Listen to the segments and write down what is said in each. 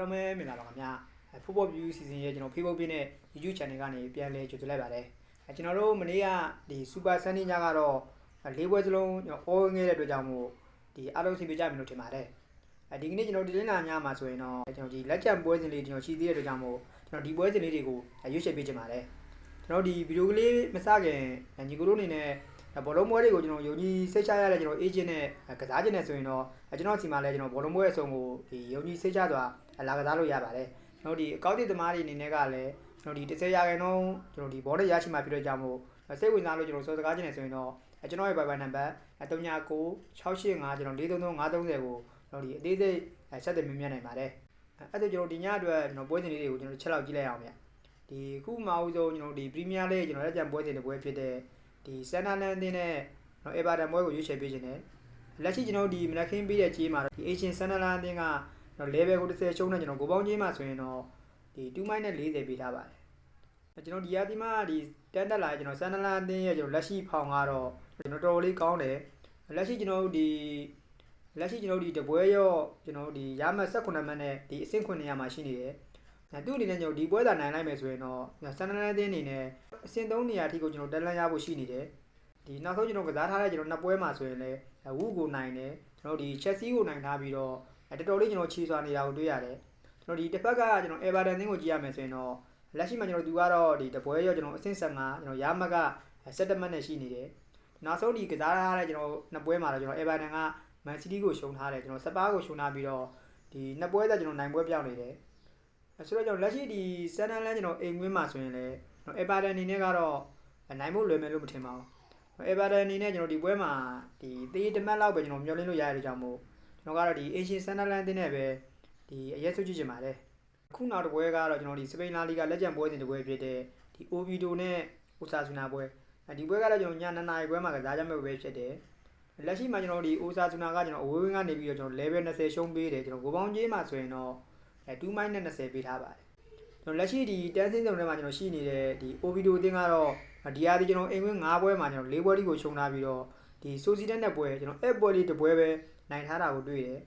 လုံးပဲမင်္ဂလာပါခင်ဗျာ Football View စီစဉ်ရဲ့ကျွန်တော် Facebook page နဲ့ YouTube channel ကနေပြန်လဲကြိုဆိုလိုက်ပါတယ်အဲကျွန်တော်တို့မနေ့ကဒီ Super Sunday ညကတော့၄ပွဲစလုံးကျွန်တော် all ငဲတဲ့အတွက်ကြောင့်မို့ဒီအားလုံးဆင်ပြေကြမယ်လို့ထင်ပါတယ်အဲဒီကနေ့ကျွန်တော်ဒီလင်းလာညမှာဆိုရင်တော့ကျွန်တော်ဒီလက်ချက်ပွဲစဉ်လေးကျွန်တော်ရှိသေးတဲ့အတွက်ကြောင့်မို့ကျွန်တော်ဒီပွဲစဉ်လေးတွေကိုရွေးချယ်ပေးချင်ပါတယ်ကျွန်တော်ဒီဗီဒီယိုကလေးမစခင်ညီကိုတို့အနေနဲ့ ဘောလုံးပွဲတွေကိုကျွန်တော်ယုံကြည်စိတ်ချရတဲ့ကျွန်တော် agent နဲ့ကစားခြင်းနဲ့ဆိုရင်တော့ကျွန်တော်စီမှာလည်းကျွန်တော်ဘောလုံးပွဲအစုံကိုဒီယုံကြည်စိတ်ချစွာလာကစားလို့ရပါတယ်ကျွန်တော်ဒီအကောက်တိသမားတွေအနေနဲ့ကလည်းကျွန်တော်ဒီ30ရာခိုင်နှုန်းကျွန်တော်ဒီဘောနဲ့ရရှိမှဖြစ်တဲ့ကြောင့်မို့စိတ်ဝင်စားလို့ကျွန်တော်စောစကားခြင်းနဲ့ဆိုရင်တော့ကျွန်တော်ရဲ့ Viber number 399685ကျွန်တော်433 530ကိုကျွန်တော်ဒီအသေးစိတ်ဆက်သွယ်မြင်မြင်နိုင်ပါတယ်အဲ့ဒါကျွန်တော်ဒီညအတွက်ကျွန်တော်ပွဲစဉ်လေးတွေကိုကျွန်တော်ချက်လောက်ကြည့်လိုက်အောင်ဗျဒီခုမှအောင်ဆုံးကျွန်တော်ဒီ Premier League ကျွန်တော်လက်ကျန်ပွဲစဉ်တစ်ပွဲဖြစ်တဲ့ ဒီ Sunderland အသင်းနဲ့ကျွန်တော် Everton ပွဲကိုရွေးချယ်ပေးခြင်းနဲ့လက်ရှိကျွန်တော်ဒီမနက်ခင်းပြီးတဲ့ကြေးမှာဒီ Asian Sunderland အသင်းကကျွန်တော် level ကို30ရှုံးနေကျွန်တော်ကိုပေါင်းကြေးမှာဆိုရင်တော့ဒီ2နဲ့40ပေးထားပါတယ်ကျွန်တော်ဒီရာသီမှာဒီတန်းတက်လာကျွန်တော် Sunderland အသင်းရဲ့ကျွန်တော်လက်ရှိဖောင်ကတော့ကျွန်တော်တော်တော်လေးကောင်းတယ်လက်ရှိကျွန်တော်တို့ဒီလက်ရှိကျွန်တော်တို့ဒီတပွဲရောကျွန်တော်တို့ဒီရမှတ်18မှတ်နဲ့ဒီအဆင့်9နေရာမှာရှိနေတယ် သူ့အနေနဲ့ကျွန်တော်ဒီပွဲသာနိုင်လိုက်မယ်ဆိုရင်တော့ဆန်နလန်အသင်းအနေနဲ့အဆင့်3နေရာအထိကိုကျွန်တော်တက်လန်းရဖို့ရှိနေတယ်ဒီနောက်ဆုံးကျွန်တော်ကစားထားတဲ့ကျွန်တော်နှစ်ပွဲမှာဆိုရင်လည်းဝူကိုနိုင်တယ်ကျွန်တော်ဒီချက်စီကိုနိုင်ထားပြီးတော့တော်တော်လေးကျွန်တော်ခြေစွာနေတာကိုတွေ့ရတယ်ကျွန်တော်ဒီတစ်ဖက်ကကျွန်တော် Everton အသင်းကိုကြည့်ရမယ်ဆိုရင်တော့လက်ရှိမှာကျွန်တော်သူကတော့ဒီတပွဲရောကျွန်တော်အဆင့်15ကျွန်တော်ရမှတ်က17မှတ်နဲ့ရှိနေတယ်နောက်ဆုံးဒီကစားထားတဲ့ကျွန်တော်နှစ်ပွဲမှာတော့ကျွန်တော် Everton က Man City ကိုရှုံထားတယ်ကျွန်တော်စပါးကိုရှုံထားပြီးတော့ဒီနှစ်ပွဲသက်ကျွန်တော်နိုင်ပွဲပြောင်းနေတယ် ဆိုတော့ကျွန်တော်လက်ရှိဒီ Sunderland ကျွန်တော်အိမ်ကွင်းမှာဆိုရင်လည်းကျွန်တော် Everton အနေနဲ့ကတော့နိုင်ဖို့လွယ်မယ်လို့မထင်ပါဘူး Everton အနေနဲ့ကျွန်တော်ဒီပွဲမှာဒီသေးတမတ်လောက်ပဲကျွန်တော်မျှော်လင့်လို့ရတဲ့ကြောင့်မို့ကျွန်တော်ကတော့ဒီ Asian Sunderland တင်းနဲ့ပဲဒီအရက်ဆုကြည့်ချင်ပါတယ်ခုနောက်တစ်ပွဲကတော့ကျွန်တော်ဒီစပိန်လာလီဂါလက်ကျန်ပွဲစဉ်တစ်ပွဲဖြစ်တဲ့ဒီ Oviedo နဲ့ Osasuna ပွဲဒီပွဲကတော့ကျွန်တော်ည2နာရီပွဲမှာကစားကြမယ့်ပွဲဖြစ်တယ်လက်ရှိမှာကျွန်တော်ဒီ Osasuna ကကျွန်တော်အဝေးဝင်းကနေပြီးတော့ကျွန်တော် level 20ရှုံးပေးတယ်ကျွန်တော်ကိုပေါင်းကြီးမှာဆိုရင်တော့ အဲ2 minus 20 ပေးထားပါတယ်ကျွန်တော်လက်ရှိဒီတန်းစင်းစုံထဲမှာကျွန်တော်ရှိနေတဲ့ဒီ Oviedo အသင်းကတော့ဒီအားဒီကျွန်တော်အိမ်ဝင်း9ပွဲမှာကျွန်တော်4ပွဲတိကိုရှုံးထားပြီးတော့ဒီ Sociedad နဲ့ပွဲကျွန်တော်အဲ့ပွဲလေးတစ်ပွဲပဲနိုင်ထားတာကိုတွေ့တယ်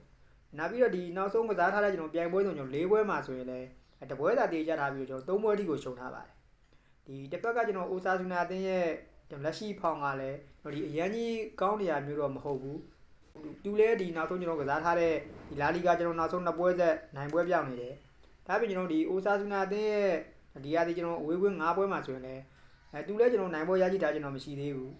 နောက်ပြီးတော့ဒီနောက်ဆုံးကစားထားတဲ့ကျွန်တော်ပြိုင်ပွဲဆိုကျွန်တော်၄ပွဲမှာဆိုရင်လည်းတပွဲသာတေးကြထားပြီးတော့ကျွန်တော်၃ပွဲတိကိုရှုံထားပါတယ်ဒီတစ်ဖက်ကကျွန်တော်အိုဆာဆူနာအသင်းရဲ့လက်ရှိဖောင်ကလည်းဒီအရန်ကြီးကောင်းနေရမျိုးတော့မဟုတ်ဘူး သူလည်းဒီနောက်ဆုံးကျွန်တော်ကစားထားတဲ့ဒီလာလီဂါကျွန်တော်နောက်ဆုံးနှစ်ပွဲဆက်နိုင်ပွဲပြောင်းနေတယ်ဒါပြင်ကျွန်တော်ဒီအိုဆာဆူနာအသင်းရဲ့ဒီရာသီကျွန်တော်အဝေးကွင်း၅ပွဲမှာဆိုရင်လည်းအဲသူလည်းကျွန်တော်နိုင်ပွဲရရှိတာကျွန်တော်မရှိသေးဘူး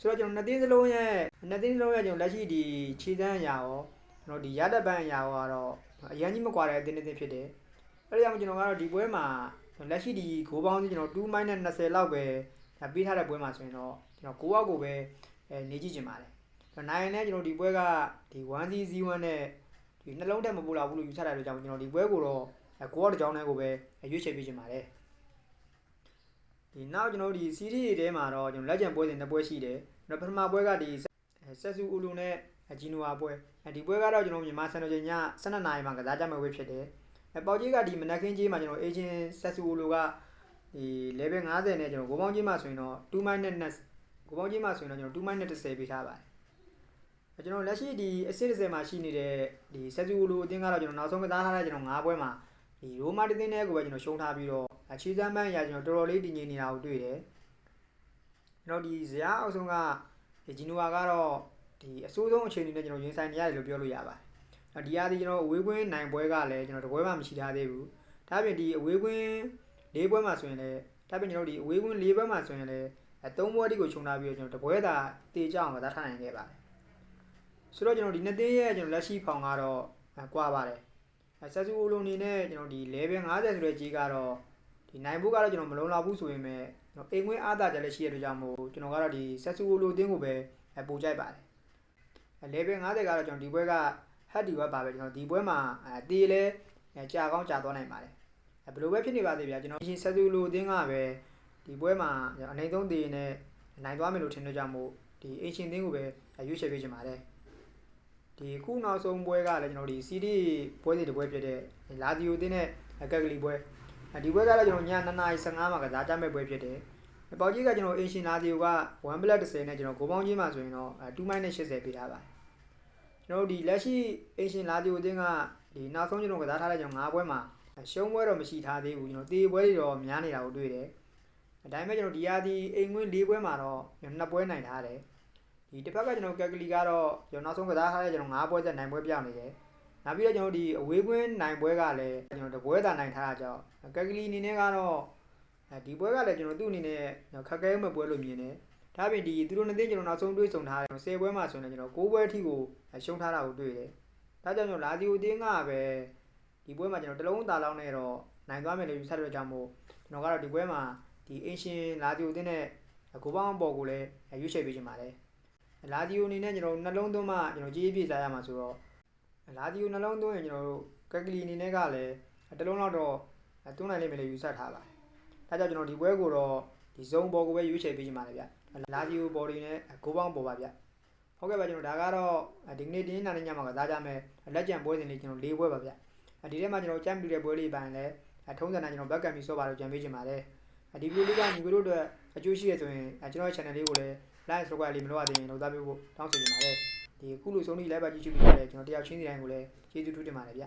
ဆိုတော့ကျွန်တော်နှစ်သိန်းစလုံးရဲ့နှစ်သိန်းစလုံးရဲ့ကျွန်တော်လက်ရှိဒီခြေတန်းအရာရောကျွန်တော်ဒီရတဲ့ပန်းအရာရောကတော့အရန်ကြီးမကွာတဲ့အသင်းတစ်သင်းဖြစ်တယ်အဲဒါကြောင့်ကျွန်တော်ကတော့ဒီပွဲမှာလက်ရှိဒီဂိုးပေါင်းကျွန်တော်2 20လောက်ပဲပေးထားတဲ့ပွဲမှာဆိုရင်တော့ကျွန်တော်9အောက်ကိုပဲအဲနေကြည့်ချင်ပါတယ်ကျွ န်တော်နိုင်ရင်လည်းကျွန်တော်ဒီပွဲကဒီ1-0-1 နဲ့ဒီနှလုံးတက်မပို့လာဘူးလို့ယူဆတဲ့အတွက်ကြောင့်ကျွန်တော်ဒီပွဲကိုတော့9အောက်တစ်ကြောင်းနဲ့ကိုပဲရွေးချယ်ပေးချင်ပါတယ်ဒီနောက်ကျွန်တော်ဒီ series ထဲမှာတော့ကျွန်တော်လက်ကျန်ပွဲစဉ်နှစ်ပွဲရှိတယ်ကျွန်တော်ပထမပွဲကဒီဆက်ဆူဦးလူနဲ့ဂျီနိုဝါပွဲဒီပွဲကတော့ကျွန်တော်မြန်မာစံတော်ချိန်ည12နာရီမှာကစားကြမယ့်ပွဲဖြစ်တယ်အပေါကြီးကဒီမနက်ခင်းကြီးမှာကျွန်တော် agent ဆက်ဆူဦးလူကဒီ level 50နဲ့ကျွန်တော်ဂိုးပေါင်းကြီးမှာဆိုရင်တော့2 minus ဂိုးပေါင်းကြီးမှာဆိုရင်တော့ကျွန်တော်2 minus 10ပေးထားပါတယ် ကျွန်တော်လက်ရှိဒီအစစ်30မှာရှိနေတဲ့ဒီဆက်ဆူဦးလူအတင်းကတော့ကျွန်တော်နောက်ဆုံးကစားထားတဲ့ကျွန်တော်5ပွဲမှာဒီရိုမာတသင်းနဲ့ကိုပဲကျွန်တော်ရှုံးထားပြီးတော့ခြေစမ်းပန်းအရာကျွန်တော်တော်တော်လေးတည်ငြိမ်နေတာကိုတွေ့တယ်ကျွန်တော်ဒီဇရာအောက်ဆုံးကဒီဂျီနိုဝါကတော့ဒီအဆိုးဆုံးအခြေအနေနဲ့ကျွန်တော်ရင်ဆိုင်နေရတယ်လို့ပြောလို့ရပါတယ်ဒီအားဒီကျွန်တော်အဝေးကွင်းနိုင်ပွဲကလည်းကျွန်တော်တပွဲမှမရှိထားသေးဘူးဒါပြင်ဒီအဝေးကွင်း၄ပွဲမှာဆိုရင်လည်းဒါပြင်ကျွန်တော်ဒီအဝေးကွင်း၄ပွဲမှာဆိုရင်လည်းအဲ၃ပွဲတိကိုခြုံထားပြီးတော့ကျွန်တော်တပွဲသာတေချအောင်ကစားထားနိုင်ခဲ့ပါတယ် ဆိုတော့ကျွန်တော်ဒီနှစ်သိန်းရဲ့ကျွန်တော်လက်ရှိဖောင်ကတော့ကွာပါတယ်ဆက်စုအလုံးနေနဲ့ကျွန်တော်ဒီ level 50ဆိုတဲ့ကြီးကတော့ဒီနိုင်ဖို့ကတော့ကျွန်တော်မလုံလောက်ဘူးဆိုရင်ပဲကျွန်တော်အိမ်ခွင်းအားသာကြလည်းရှိရတဲ့ကြောင့်မို့ကျွန်တော်ကတော့ဒီဆက်စုအလုံးအသင်းကိုပဲပို့ကြိုက်ပါတယ် level 50ကတော့ကျွန်တော်ဒီပွဲက head ဒီဘက်ပါပဲကျွန်တော်ဒီပွဲမှာအဲတေးလဲကြာကောင်းကြာသွားနိုင်ပါတယ်ဘယ်လိုပဲဖြစ်နေပါသေးဗျာကျွန်တော်ရှင်ဆက်စုလိုအသင်းကပဲဒီပွဲမှာအနေဆုံးတေးနဲ့နိုင်သွားမယ်လို့ထင်တဲ့ကြောင့်မို့ဒီအင်ရှင်သင်းကိုပဲရွေးချယ်ပေးချင်ပါတယ် ဒီခုနောက်ဆုံးပွဲကလည်းကျွန်တော်ဒီ CD ပွဲစီတစ်ပွဲဖြစ်တဲ့လာဒီယိုတင်းနဲ့ကက်ကလီပွဲဒီပွဲကတော့ကျွန်တော်ည2:15မှာကစားကြမဲ့ပွဲဖြစ်တယ်ပေါက်ကြီးကကျွန်တော်အင်ရှင်လာဒီယိုက1 blood 10နဲ့ကျွန်တော်ဂိုးပေါင်းကြီးမှာဆိုရင်တော့2 minus 80ပေးထားပါတယ်ကျွန်တော်တို့ဒီလက်ရှိအင်ရှင်လာဒီယိုတင်းကဒီနောက်ဆုံးကျွန်တော်ကစားထားတဲ့ကျွန်တော်၅ပွဲမှာရှုံးပွဲတော့မရှိထားသေးဘူးကျွန်တော်တေးပွဲတွေတော့များနေတာကိုတွေ့တယ်အတိုင်းပဲကျွန်တော်ဒီရာဒီအိမ်ဝင်၄ပွဲမှာတော့ကျွန်တော်၂ပွဲနိုင်ထားတယ် ဒီတစ်ဖက်ကကျွန်တော်ကက်ကလီကတော့ကျွန်တော်နောက်ဆုံးကစားထားတဲ့ကျွန်တော်၅ပွဲဆက်နိုင်ပွဲပြောင်းနေတယ်နောက်ပြီးတော့ကျွန်တော်ဒီအဝေးကွင်းနိုင်ပွဲကလည်းကျွန်တော်တပွဲသာနိုင်ထားတာကြောင့်ကက်ကလီအနေနဲ့ကတော့ဒီပွဲကလည်းကျွန်တော်သူ့အနေနဲ့ခက်ခဲမဲ့ပွဲလို့မြင်တယ်ဒါပြင်ဒီသူတို့နှစ်သိန်းကျွန်တော်နောက်ဆုံးတွေးဆုံထားတယ်10ပွဲမှာဆိုရင်ကျွန်တော်9ပွဲအထိကိုရှုံးထားတာကိုတွေ့တယ်ဒါကြောင့်ကျွန်တော်လာဒီယိုအသင်းကပဲဒီပွဲမှာကျွန်တော်တလုံးသားလောင်းနဲ့တော့နိုင်သွားမယ်လို့ယူဆတဲ့အတွက်ကြောင့်မို့ကျွန်တော်ကတော့ဒီပွဲမှာဒီအင်ရှင်လာဒီယိုအသင်းနဲ့ကိုပေါင်းပေါ်ကိုလည်းရွေးချယ်ပေးချင်ပါတယ် လာဒီယိုအနေနဲ့ကျွန်တော်နှလုံးသွင်းမှကျွန်တော်ကြီးကြီးပြည့်စားရမှာဆိုတော့လာဒီယိုနှလုံးသွင်းရင်ကျွန်တော်တို့ကက်ကလီအနေနဲ့ကလည်းတလုံးတော့တော့သွင်းနိုင်လိမ့်မယ်လို့ယူဆထားပါတယ်ဒါကြောင့်ကျွန်တော်ဒီပွဲကိုတော့ဒီဇုံပေါ်ကိုပဲရွေးချယ်ပေးချင်ပါတယ်ဗျလာဒီယိုပေါ်တွေနဲ့ကိုပေါင်းပေါ်ပါဗျဟုတ်ကဲ့ပါကျွန်တော်ဒါကတော့ဒီကနေ့တင်းနာနေညမှာကစားကြမယ်လက်ကျန်ပွဲစဉ်လေးကျွန်တော်၄ပွဲပါဗျဒီထဲမှာကျွန်တော်ကြမ်းပြတဲ့ပွဲလေးပိုင်းလဲထုံးစံတိုင်းကျွန်တော်ဘက်ကံပြီးစောပါလို့ကြံပေးချင်ပါတယ်ဒီဗီဒီယိုလေးကညီကိုတို့အတွက်အကျိုးရှိရဆိုရင်ကျွန်တော်ရဲ့ channel လေးကိုလည်း like subscribe လေးမလုပ်ရသေးရင်လုပ်သားပေးဖို့တောင်းဆိုချင်ပါတယ်ဒီအခုလိုဆုံးဖြတ်လိုက်ပါကြည့်ရှုပြီးရတယ်ကျွန်တော်တယောက်ချင်းစီတိုင်းကိုလည်းကျေးဇူးထူးတင်ပါတယ်ဗျ